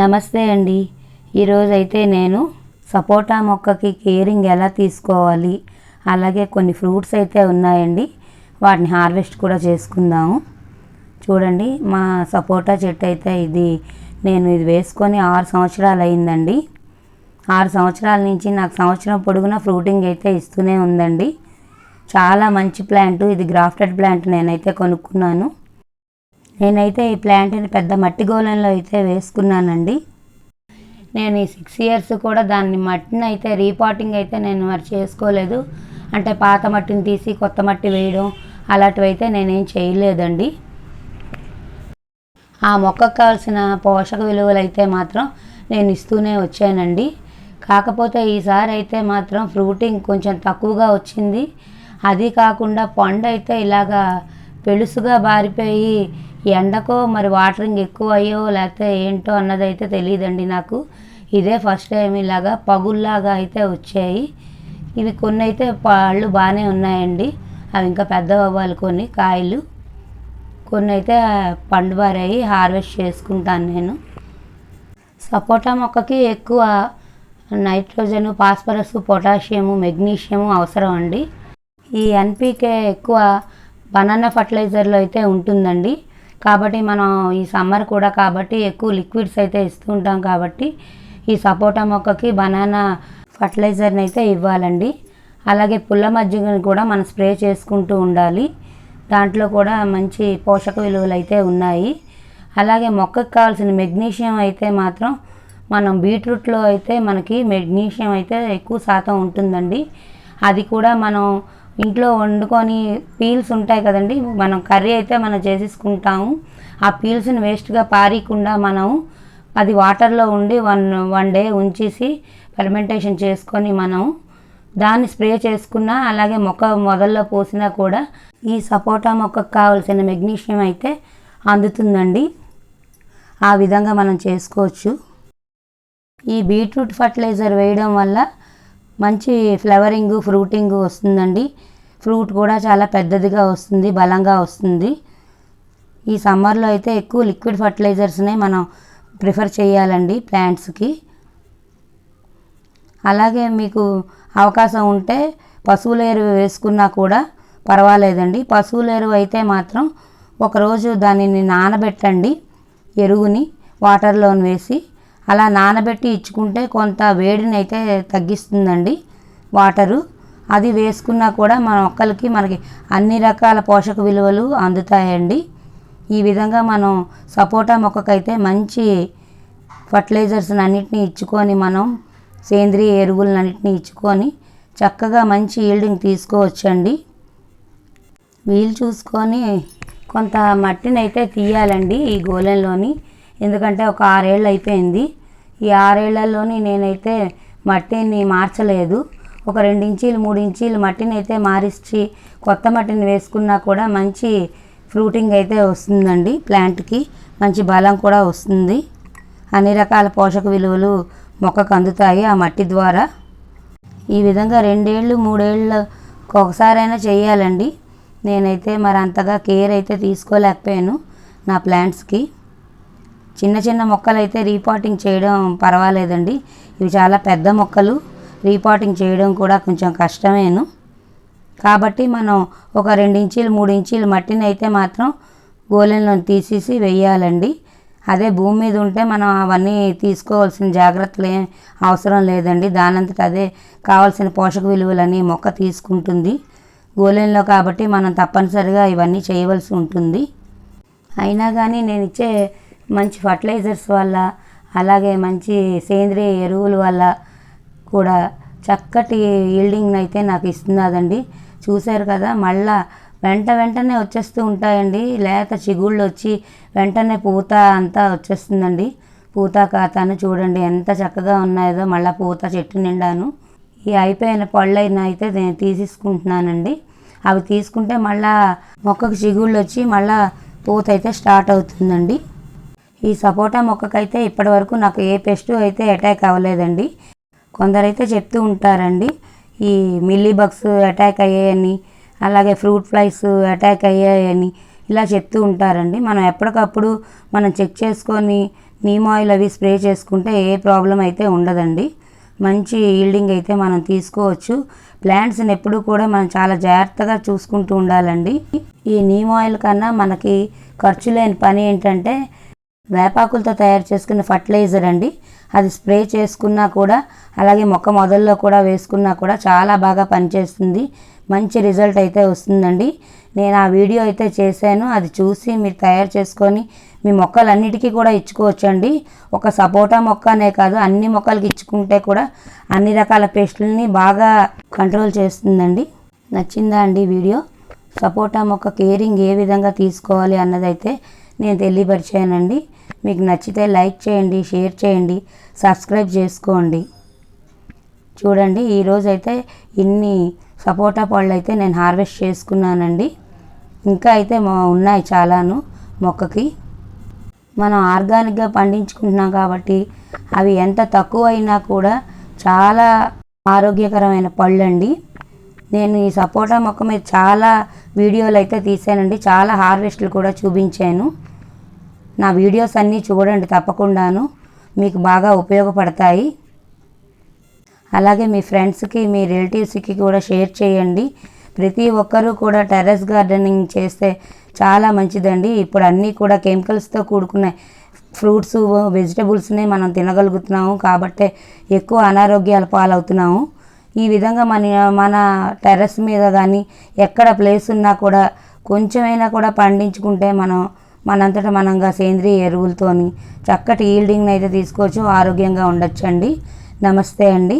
నమస్తే అండి. ఈరోజైతే నేను సపోటా మొక్కకి కేరింగ్ ఎలా తీసుకోవాలి అలాగే కొన్ని ఫ్రూట్స్ అయితే ఉన్నాయండి. వాటిని హార్వెస్ట్ కూడా చేసుకుందాము. చూడండి మా సపోటా చెట్టు అయితే ఇది నేను ఇది వేసుకొని ఆరు సంవత్సరాలు అయిందండి. ఆరు సంవత్సరాల నుంచి నాకు సంవత్సరం పొడుగున ఫ్రూటింగ్ అయితే ఇస్తూనే ఉందండి. చాలా మంచి ప్లాంట్ ఇది గ్రాఫ్టెడ్ ప్లాంట్ నేనైతే కొనుక్కున్నాను. నేనైతే ఈ ప్లాంట్ని పెద్ద మట్టి గోళంలో అయితే వేసుకున్నానండి. నేను ఈ సిక్స్ ఇయర్స్ కూడా దాన్ని మట్టిని అయితే రీపాటింగ్ అయితే నేను మరి చేసుకోలేదు. అంటే పాత మట్టిని తీసి కొత్త మట్టి వేయడం అలాంటివి అయితే నేనేం చేయలేదండి. ఆ మొక్కకు కావాల్సిన పోషక విలువలు అయితే మాత్రం నేను ఇస్తూనే వచ్చానండి. కాకపోతే ఈసారి అయితే మాత్రం ఫ్రూటింగ్ కొంచెం తక్కువగా వచ్చింది. అది కాకుండా పండు అయితే ఇలాగా పెలుసుగా బారిపోయి ఎండకో మరి వాటరింగ్ ఎక్కువ అయ్యో లేకపోతే ఏంటో అన్నదైతే తెలియదండి నాకు. ఇదే ఫస్ట్ టైం ఇలాగా పగుల్లాగా అయితే వచ్చాయి. ఇవి కొన్ని అయితే పళ్ళు బాగానే ఉన్నాయండి. అవి ఇంకా పెద్ద అవ్వాలి కొన్ని కాయలు. కొన్ని అయితే పండు బారాయి హార్వెస్ట్ చేసుకుంటాను నేను. సపోటా మొక్కకి ఎక్కువ నైట్రోజన్ ఫాస్ఫరస్ పొటాషియము మెగ్నీషియము అవసరం అండి. ఈ ఎన్పికే ఎక్కువ బనానా ఫర్టిలైజర్లో అయితే ఉంటుందండి. కాబట్టి మనం ఈ సమ్మర్ కూడా కాబట్టి ఎక్కువ లిక్విడ్స్ అయితే ఇస్తూ ఉంటాం కాబట్టి ఈ సపోటా మొక్కకి బనానా ఫర్టిలైజర్ని అయితే ఇవ్వాలండి. అలాగే పుల్ల మజ్జిగని కూడా మనం స్ప్రే చేసుకుంటూ ఉండాలి. దాంట్లో కూడా మంచి పోషక విలువలు అయితే ఉన్నాయి. అలాగే మొక్కకు కావాల్సిన మెగ్నీషియం అయితే మాత్రం మనం బీట్రూట్లో అయితే మనకి మెగ్నీషియం అయితే ఎక్కువ శాతం ఉంటుందండి. అది కూడా మనం ఇంట్లో వండుకొని పీల్స్ ఉంటాయి కదండి. మనం కర్రీ అయితే మనం చేసేసుకుంటాము. ఆ పీల్స్ని వేస్ట్గా పారీకుండా మనం అది వాటర్లో ఉండి వన్ వన్ డే ఉంచేసి ఫెర్మెంటేషన్ చేసుకొని మనం దాన్ని స్ప్రే చేసుకున్నా అలాగే మొక్క మొదల్లో పోసినా కూడా ఈ సపోటా మొక్కకు కావాల్సిన మెగ్నీషియం అయితే అందుతుందండి. ఆ విధంగా మనం చేసుకోవచ్చు. ఈ బీట్రూట్ ఫర్టిలైజర్ వేయడం వల్ల మంచి ఫ్లవరింగ్ ఫ్రూటింగ్ వస్తుందండి. ఫ్రూట్ కూడా చాలా పెద్దదిగా వస్తుంది బలంగా వస్తుంది. ఈ సమ్మర్లో అయితే ఎక్కువ లిక్విడ్ ఫర్టిలైజర్స్నే మనం ప్రిఫర్ చేయాలండి ప్లాంట్స్కి. అలాగే మీకు అవకాశం ఉంటే పశువుల ఎరువు వేసుకున్నా కూడా పర్వాలేదండి. పశువుల ఎరువు అయితే మాత్రం ఒకరోజు దానిని నానబెట్టండి ఎరువుని వాటర్లో వేసి అలా నానబెట్టి ఇచ్చుకుంటే కొంత వేడిని అయితే తగ్గిస్తుందండి వాటరు. అది వేసుకున్నా కూడా మన మొక్కలకి మనకి అన్ని రకాల పోషక విలువలు అందుతాయండి. ఈ విధంగా మనం సపోటా మొక్కకైతే మంచి ఫర్టిలైజర్స్ అన్నిటిని ఇచ్చుకొని మనం సేంద్రియ ఎరువులన్నిటిని ఇచ్చుకొని చక్కగా మంచి ఈల్డింగ్ తీసుకోవచ్చండి. వీలు చూసుకొని కొంత మట్టిని అయితే తీయాలండి ఈ గోలెంలోని ఎందుకంటే ఒక ఆరేళ్ళు అయిపోయింది ఈ ఆరేళ్ళలోని నేనైతే మట్టిని మార్చలేదు. ఒక రెండు ఇంచీలు మూడు ఇంచీలు మట్టిని అయితే మారిచ్చి కొత్త మట్టిని వేసుకున్నా కూడా మంచి ఫ్రూటింగ్ అయితే వస్తుందండి ప్లాంట్కి. మంచి బలం కూడా వస్తుంది. అన్ని రకాల పోషక విలువలు మొక్కకు అందుతాయి ఆ మట్టి ద్వారా. ఈ విధంగా రెండేళ్ళు మూడేళ్ళు ఒకసారైనా చేయాలండి. నేనైతే మరి అంతగా కేర్ అయితే తీసుకోలేకపోయాను నా ప్లాంట్స్కి. చిన్న చిన్న మొక్కలు అయితే రీపాటింగ్ చేయడం పర్వాలేదండి. ఇవి చాలా పెద్ద మొక్కలు. రీపాటింగ్ చేయడం కూడా కొంచెం కష్టమేను. కాబట్టి మనం ఒక రెండు ఇంచీలు మూడు ఇంచీలు మట్టిని అయితే మాత్రం గోళంలో తీసేసి వెయ్యాలండి అదే భూమి మీద ఉంటే మనం అవన్నీ తీసుకోవాల్సిన జాగ్రత్తలు అవసరం లేదండి. దానంతట అదే కావాల్సిన పోషక విలువలని మొక్క తీసుకుంటుంది. గోళంలో కాబట్టి మనం తప్పనిసరిగా ఇవన్నీ చేయవలసి ఉంటుంది. అయినా కానీ నేను ఇచ్చే మంచి ఫర్టిలైజర్స్ వల్ల అలాగే మంచి సేంద్రియ ఎరువుల వల్ల కూడా చక్కటి ఈల్డింగ్ అయితే నాకు ఇస్తున్నదండి. చూశారు కదా మళ్ళా వెంట వెంటనే వచ్చేస్తూ ఉంటాయండి. లేత చిగుళ్ళు వచ్చి వెంటనే పూత అంతా వచ్చేస్తుందండి. పూత ఖాతాను చూడండి ఎంత చక్కగా ఉన్నాయో మళ్ళీ పూత చెట్టు నిండాను. ఈ అయిపోయిన పళ్ళైన అయితే నేను తీసేసుకుంటున్నానండి. అవి తీసుకుంటే మళ్ళా మొక్కకు చిగుళ్ళు వచ్చి మళ్ళా పూత అయితే స్టార్ట్ అవుతుందండి. ఈ సపోటా మొక్కకైతే ఇప్పటివరకు నాకు ఏ పెస్ట్ అయితే అటాక్ అవ్వలేదండి. కొందరైతే చెప్తూ ఉంటారండి ఈ మిల్లీ బగ్స్ అటాక్ అయ్యాయని అలాగే ఫ్రూట్ ఫ్లైస్ అటాక్ అయ్యాయని ఇలా చెప్తూ ఉంటారండి. మనం ఎప్పటికప్పుడు మనం చెక్ చేసుకొని నీమ్ ఆయిల్ అవి స్ప్రే చేసుకుంటే ఏ ప్రాబ్లం అయితే ఉండదండి. మంచి ఈల్డింగ్ అయితే మనం తీసుకోవచ్చు. ప్లాంట్స్ని ఎప్పుడూ కూడా మనం చాలా జాగ్రత్తగా చూసుకుంటూ ఉండాలండి. ఈ నీమ్ ఆయిల్ కన్నా మనకి ఖర్చు లేని పని ఏంటంటే వేపాకులతో తయారు చేసుకున్న ఫర్టిలైజర్ అండి. అది స్ప్రే చేసుకున్నా కూడా అలాగే మొక్క మొదల్లో కూడా వేసుకున్నా కూడా చాలా బాగా పనిచేస్తుంది. మంచి రిజల్ట్ అయితే వస్తుందండి. నేను ఆ వీడియో అయితే చేశాను. అది చూసి మీరు తయారు చేసుకొని మీ మొక్కలన్నిటికీ కూడా ఇచ్చుకోవచ్చండి. ఒక సపోటా మొక్క అనే కాదు అన్ని మొక్కలకి ఇచ్చుకుంటే కూడా అన్ని రకాల పెస్టులని బాగా కంట్రోల్ చేస్తుందండి. నచ్చిందా అండి వీడియో? సపోటా మొక్క కేరింగ్ ఏ విధంగా తీసుకోవాలి అన్నదైతే నేను తెలియపరిచానండి. మీకు నచ్చితే లైక్ చేయండి షేర్ చేయండి సబ్స్క్రైబ్ చేసుకోండి. చూడండి ఈరోజు అయితే ఇన్ని సపోటా పళ్ళు అయితే నేను హార్వెస్ట్ చేసుకున్నానండి. ఇంకా అయితే మా- ఉన్నాయి చాలాను మొక్కకి. మనం ఆర్గానిక్గా పండించుకుంటున్నాం కాబట్టి అవి ఎంత తక్కువ అయినా కూడా చాలా ఆరోగ్యకరమైన పళ్ళు అండి నేను ఈ సపోటా మొక్క మీద చాలా వీడియోలు అయితే తీసానండి చాలా హార్వెస్ట్లు కూడా చూపించాను. నా వీడియోస్ అన్నీ చూడండి తప్పకుండాను. మీకు బాగా ఉపయోగపడతాయి. అలాగే మీ ఫ్రెండ్స్కి మీ రిలేటివ్స్కి కూడా షేర్ చేయండి. ప్రతి ఒక్కరూ కూడా టెర్రస్ గార్డెనింగ్ చేస్తే చాలా మంచిదండి. ఇప్పుడు అన్నీ కూడా కెమికల్స్తో కూడుకునే ఫ్రూట్స్ వెజిటబుల్స్ని మనం తినగలుగుతున్నాము. కాబట్టే ఎక్కువ అనారోగ్యాల పాలవుతున్నాము. ఈ విధంగా మన మన టెర్రస్ మీద కానీ ఎక్కడ ప్లేస్ ఉన్నా కూడా కొంచెమైనా కూడా పండించుకుంటే మనం మనంతటా మనంగా సేంద్రియ ఎరువులతోని చక్కటి ఈల్డింగ్ని అయితే తీసుకోవచ్చు ఆరోగ్యంగా ఉండొచ్చండి. నమస్తే అండి.